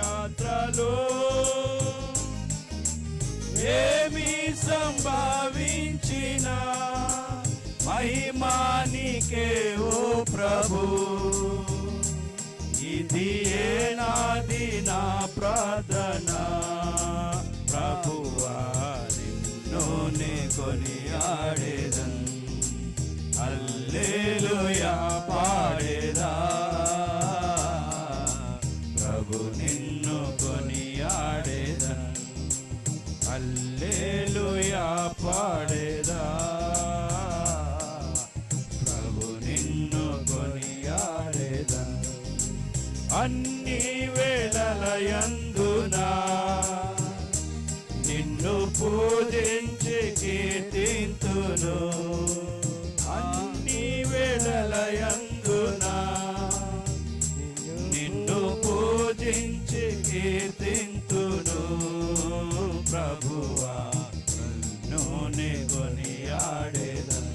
యాత్రలో ఏమి సంభవించిన మహిమానికే ఓ ప్రభు. ఇది ఏ నాది నా ప్రార్థన. ప్రభువారి నోనే కొని ఆడేదన్ అల్లేలుయా పా అల్లేలుయా పాడేదా? ప్రభు నిన్ను కొనియాడేదా? అన్ని వేళలయందునా నిన్ను పూజించి కీర్తింతును. అన్ని కీర్తింతును ప్రభువా నూనె కొనియాడేదన్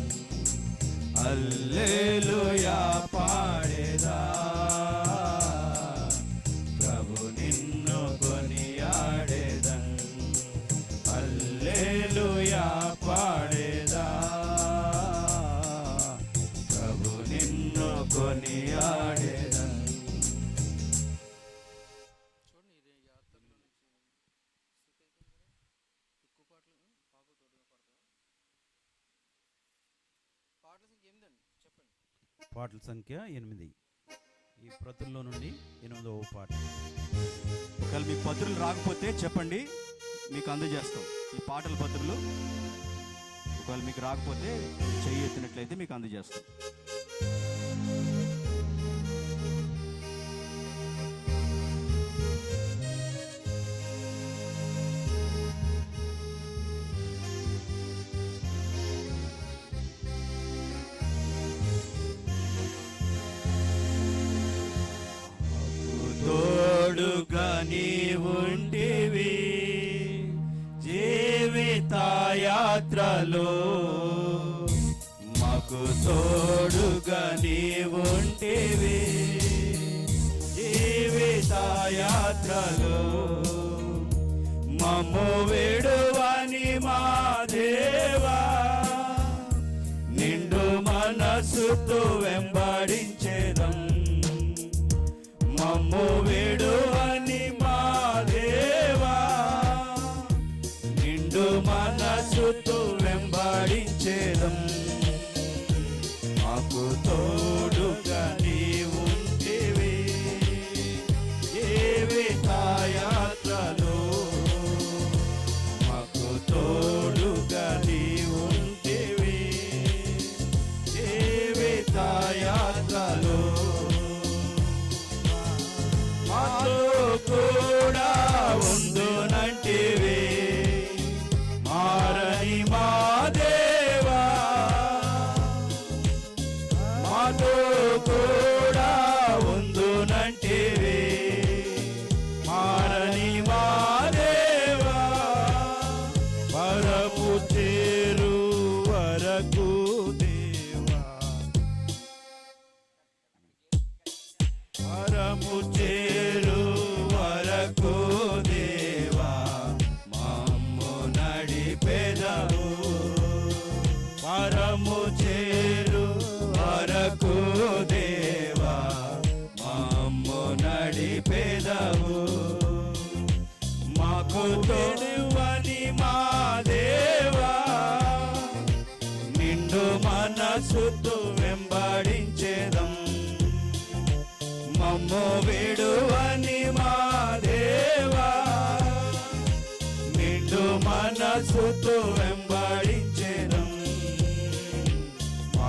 అల్లేలుయా పాటల సంఖ్య ఎనిమిది. ఈ ప్రతుల్లో నుండి ఎనిమిదవ పాట. ఒకవేళ మీకు పత్రులు రాకపోతే చెప్పండి మీకు అందజేస్తాం. ఈ పాటల పత్రులు ఒకవేళ మీకు రాకపోతే చెయ్యి ఎత్తినట్లయితే మీకు అందజేస్తాం. మాకు తోడుగా నీ ఉంటివి జీవిత యాత్రలో మమ్ము విడువని మా దేవా. నిండు మనసుతో వెంబడించేదం. మమ్ము పరము చేరు వరకు దేవా మమ్ము నడిపెదవు. పరము చేరు వరకు దేవా మమ్ము నడిపెదవు. మాకు తోడువని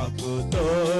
మాకు తోడుగా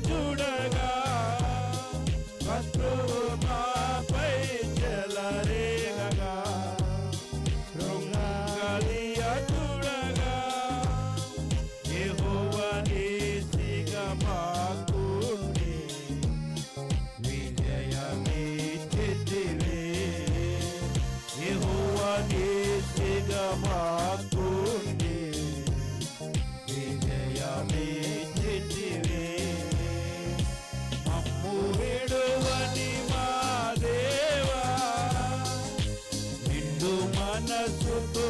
కృపగాదియ నిండు మనసుతో